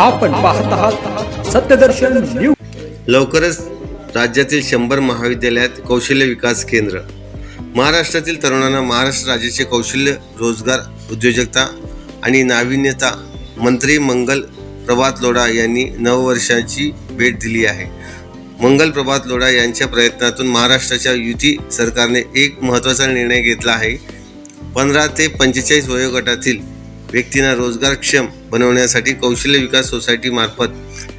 आपण पाहत आहात सत्यदर्शन न्यूज लवकरच राज्यातील शंभर महाविद्यालयात कौशल्य विकास केंद्र. महाराष्ट्रातील तरुणांना महाराष्ट्र राज्याचे कौशल्य रोजगार उद्योजकता आणि नाविन्यता मंत्री मंगल प्रभात लोढा यांनी नववर्षाची भेट दिली आहे. मंगल प्रभात लोढा यांच्या प्रयत्नातून महाराष्ट्राच्या युती सरकारने एक महत्त्वाचा निर्णय घेतला आहे. पंधरा ते पंचेचाळीस वयोगटातील व्यक्तींना रोजगारक्षम बनवण्यासाठी कौशल्य विकास सोसायटीमार्फत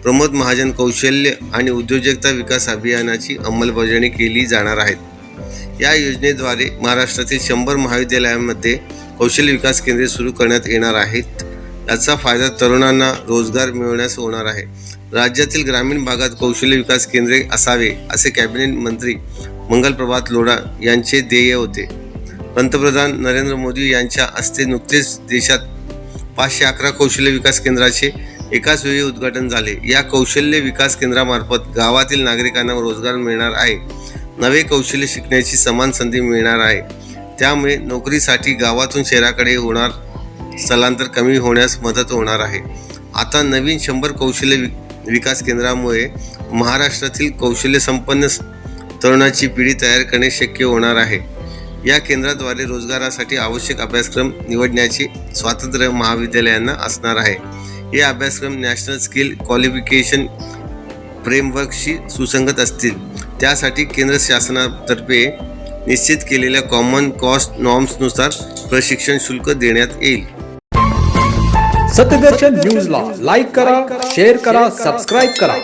प्रमोद महाजन कौशल्य आणि उद्योजकता विकास अभियानाची अंमलबजावणी केली जाणार आहेत या योजनेद्वारे महाराष्ट्रातील शंभर महाविद्यालयांमध्ये कौशल्य विकास केंद्रे सुरू करण्यात येणार आहेत. याचा फायदा तरुणांना रोजगार मिळवण्यास होणार आहे. राज्यातील ग्रामीण भागात कौशल्य विकास केंद्रे असावे असे कॅबिनेट मंत्री मंगल प्रभात लोढा यांचे ध्येय होते. पंतप्रधान नरेंद्र मोदी यांच्या हस्ते नुकतेच देशात पाचशे अकरा कौशल्य विकास केंद्राचे एकाच वेळी उद्घाटन झाले. या कौशल्य विकास केंद्रामार्फत गावातील नागरिकांना रोजगार मिळणार आहे. नवे कौशल्य शिकण्याची समान संधी मिळणार आहे. त्यामुळे नोकरीसाठी गावातून शहराकडे होणार स्थलांतर कमी होण्यास मदत होणार आहे. आता नवीन शंभर कौशल्य वि विकास केंद्रामुळे महाराष्ट्रातील कौशल्य संपन्न तरुणाची पिढी तयार करणे शक्य होणार आहे. या केंद्राद्वारे रोजगारासाठी आवश्यक अभ्यासक्रम निवडण्याचे स्वातंत्र्य महाविद्यालयांना असणार आहे. हे अभ्यासक्रम नॅशनल स्किल क्वालिफिकेशन फ्रेमवर्कशी सुसंगत असतील. त्यासाठी केंद्र शासनातर्फे निश्चित केलेल्या कॉमन कॉस्ट नॉर्म्सनुसार प्रशिक्षण शुल्क देण्यात येईल. सत्यदर्शन न्यूजला लाईक करा शेअर करा सबस्क्राईब करा.